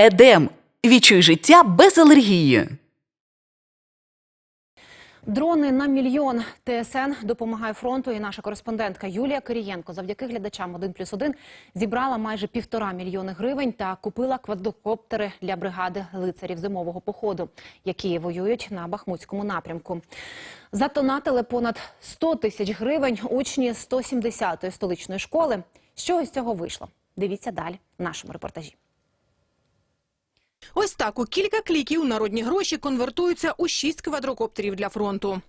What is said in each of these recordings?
Едем. Відчуй життя без алергії. Дрони на мільйон. ТСН допомагає фронту. І наша кореспондентка Юлія Кирієнко завдяки глядачам 1 плюс 1 зібрала майже півтора мільйони гривень та купила квадрокоптери для бригади лицарів зимового походу, які воюють на Бахмутському напрямку. Затонатили понад 100 тисяч гривень учні 170-ї столичної школи. Що із цього вийшло? Дивіться далі в нашому репортажі. Ось так у кілька кліків народні гроші конвертуються у шість квадрокоптерів для фронту.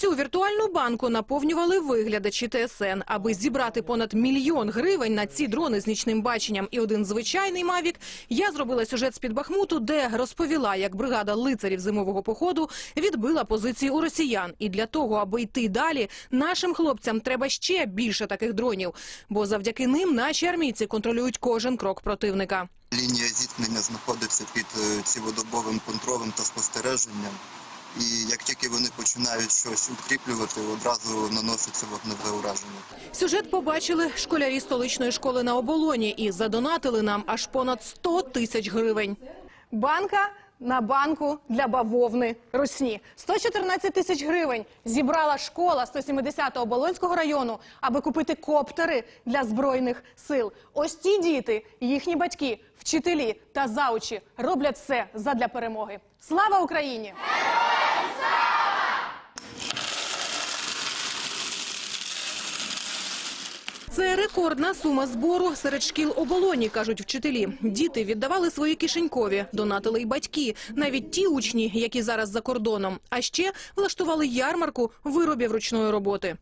Цю віртуальну банку наповнювали виглядачі ТСН, аби зібрати понад мільйон гривень на ці дрони з нічним баченням і один звичайний мавік. Я зробила сюжет з-під Бахмуту, де розповіла, як бригада лицарів зимового походу відбила позиції у росіян. І для того, аби йти далі, нашим хлопцям треба ще більше таких дронів, бо завдяки ним наші армійці контролюють кожен крок противника. Лінія зіткнення знаходиться під е, цілодобовим контролем та спостереженням. І як тільки вони починають щось укріплювати, одразу наноситься вогневе ураження. Сюжет побачили школярі столичної школи на оболоні і задонатили нам аж понад 100 тисяч гривень. Банка на банку для бавовни Росні. 114 тисяч гривень зібрала школа 170-го Оболонського району, аби купити коптери для збройних сил. Ось ці діти, їхні батьки, вчителі та заучі роблять все задля перемоги. Слава Україні! Це рекордна сума збору серед шкіл оболоні, кажуть вчителі. Діти віддавали свої кишенькові, донатили й батьки, навіть ті учні, які зараз за кордоном. А ще влаштували ярмарку виробів ручної роботи.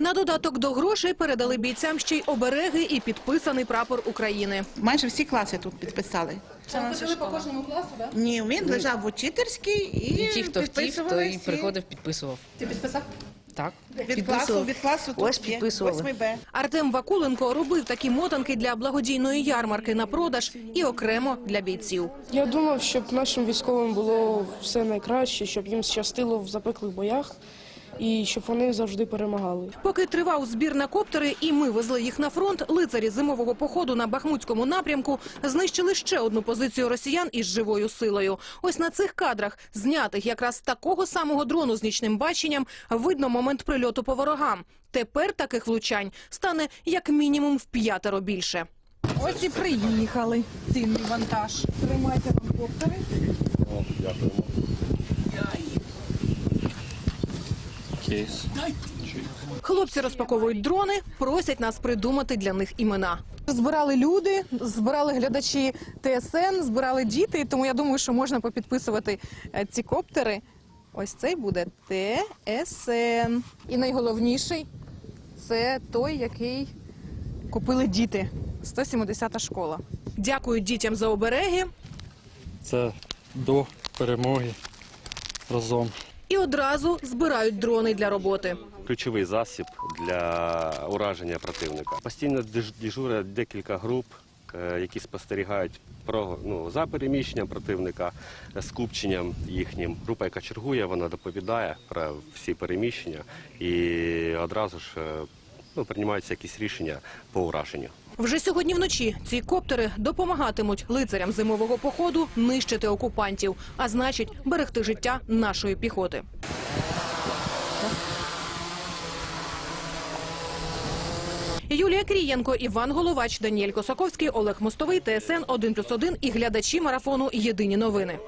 На додаток до грошей передали бійцям ще й обереги і підписаний прапор України. Майже всі класи тут підписали. Це наша по кожному класу, так? Ні, він лежав в учительській і, І ті, хто підписували той всі. приходив, підписував. Ти підписав? Так. Від класу, від класу тут Ось є, 8Б. Артем Вакуленко робив такі мотанки для благодійної ярмарки на продаж і окремо для бійців. Я думав, щоб нашим військовим було все найкраще, щоб їм щастило в запеклих боях і щоб вони завжди перемагали. Поки тривав збір на коптери і ми везли їх на фронт, лицарі зимового походу на Бахмутському напрямку знищили ще одну позицію росіян із живою силою. Ось на цих кадрах, знятих якраз такого самого дрону з нічним баченням, видно момент прильоту по ворогам. Тепер таких влучань стане як мінімум в п'ятеро більше. Ось і приїхали. Цінний вантаж. Тримайте вам коптери. Кейс. Хлопці розпаковують дрони, просять нас придумати для них імена. Збирали люди, збирали глядачі ТСН, збирали діти. Тому я думаю, що можна попідписувати е, ці коптери. Ось цей буде ТСН. І найголовніший це той, який купили діти. 170-та школа. Дякують дітям за обереги Це до перемоги разом. І одразу збирають дрони для роботи. ключовий засіб для ураження противника. Постійно дежу- дежурять декілька груп, е, які спостерігають ну, за переміщенням противника, е, скупченням їхнім. Група, яка чергує, вона доповідає про всі переміщення і одразу ж е, ну, приймаються якісь рішення по ураженню. Вже сьогодні вночі ці коптери допомагатимуть лицарям зимового походу нищити окупантів, а значить берегти життя нашої піхоти. Юлія Крієнко, Іван Головач, Даніель Косаковський, Олег Мостовий, ТСН 1+,1 і глядачі марафону Єдині новини.